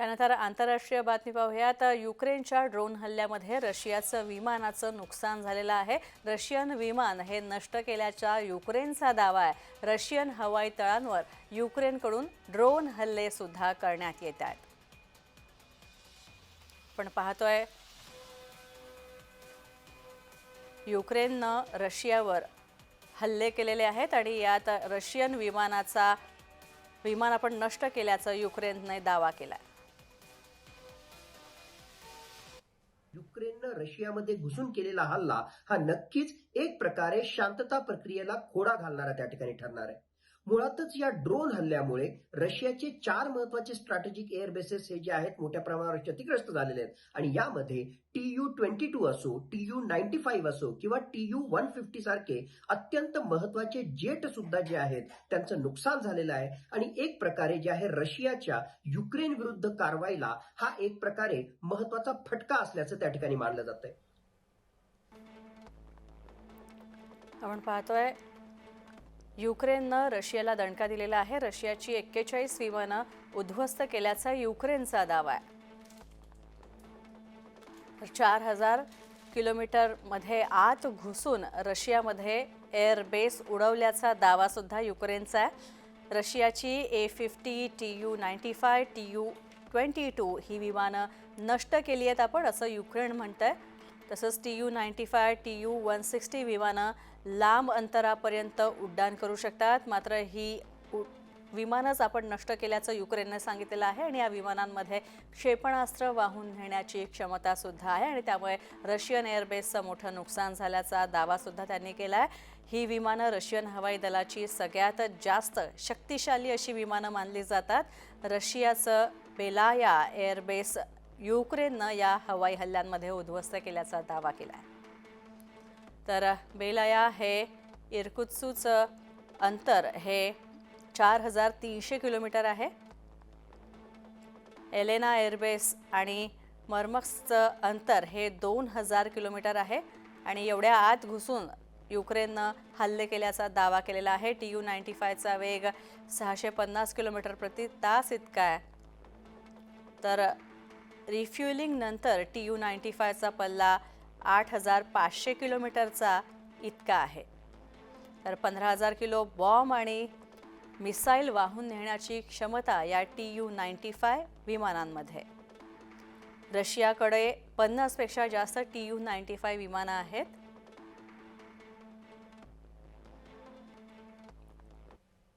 त्यानंतर आंतरराष्ट्रीय बातमी पाहूयात. युक्रेनच्या ड्रोन हल्ल्यामध्ये रशियाचं विमानाचं नुकसान झालेलं आहे. रशियन विमान हे नष्ट केल्याचा युक्रेनचा दावा आहे. रशियन हवाई तळांवर युक्रेनकडून ड्रोन हल्लेसुद्धा करण्यात येत आहेत. पण पाहतोय युक्रेननं रशियावर हल्ले केलेले आहेत आणि यात रशियन विमानाचा विमान आपण नष्ट केल्याचं युक्रेनने दावा केला आहे युक्रेननं रशियामध्ये घुसून केलेला हल्ला हा नक्कीच एक प्रकारे शांतता प्रक्रियेला खोडा घालणारा त्या ठिकाणी ठरणार आहे. मुळातच या ड्रोन हल्ल्यामुळे रशियाचे चार महत्त्वाचे स्ट्रॅटेजिक एअर बेसेस हे जे आहेत मोठ्या प्रमाणावर क्षतिग्रस्त झालेले आहेत. आणि यामध्ये टी यू ट्वेंटी टू असो टी यू नाईन्टी फाईव्ह असो किंवा टी यू वन फिफ्टी सारखे अत्यंत महत्त्वाचे जेट सुद्धा जे आहेत त्यांचं नुकसान झालेलं आहे. आणि एक प्रकारे जे आहे रशियाच्या युक्रेन विरुद्ध कारवाईला हा एक प्रकारे महत्त्वाचा फटका असल्याचं त्या ठिकाणी मानलं जात आहे आपण पाहतोय युक्रेननं रशियाला दणका दिलेला आहे. रशियाची एक्केचाळीस विमानं उद्ध्वस्त केल्याचा युक्रेनचा दावा आहे. चार हजार किलोमीटरमध्ये आत घुसून रशियामध्ये एअरबेस उडवल्याचा दावासुद्धा युक्रेनचा आहे. रशियाची A fifty T U ninety five T U twenty two ही विमानं नष्ट केली आहेत आपण असं युक्रेन म्हणतं आहे तसंच T U ninety five T U one sixty विमानं लांब अंतरापर्यंत उड्डाण करू शकतात. मात्र ही उ- विमानच आपण नष्ट केल्याचं युक्रेनने सांगितलेलं आहे आणि या विमानांमध्ये क्षेपणास्त्र वाहून नेण्याची क्षमता सुद्धा आहे आणि त्यामुळे रशियन एअरबेसचं मोठं नुकसान झाल्याचा दावासुद्धा त्यांनी केला आहे ही विमानं रशियन हवाई दलाची सगळ्यात जास्त शक्तिशाली अशी विमानं मानली जातात. रशियाचं बेलाया एअरबेस युक्रेननं या हवाई हल्ल्यांमध्ये उद्ध्वस्त केल्याचा दावा केला आहे तर बेलाया हे इरकुत्सूचं अंतर हे चार हजार तीनशे किलोमीटर आहे. एलेना एअरबेस आणि मर्मक्सचं अंतर हे दोन हजार किलोमीटर आहे आणि एवढ्या आत घुसून युक्रेननं हल्ले केल्याचा दावा केलेला आहे. टी यू नाईन्टी फायचा वेग सहाशे पन्नास किलोमीटर प्रति तास इतका आहे. तर रिफ्युलिंग नंतर टी यू नाईन्टी फायचा पल्ला आठ हजार पाचशे किलोमीटरचा इतका आहे. तर पंधरा हजार किलो बॉम्ब आणि मिसाईल वाहून नेण्याची क्षमता या टी यू नाईन्टी फाय विमानांमध्ये. रशियाकडे पन्नासपेक्षा जास्त टी यू नाईन्टी फाय विमानं आहेत.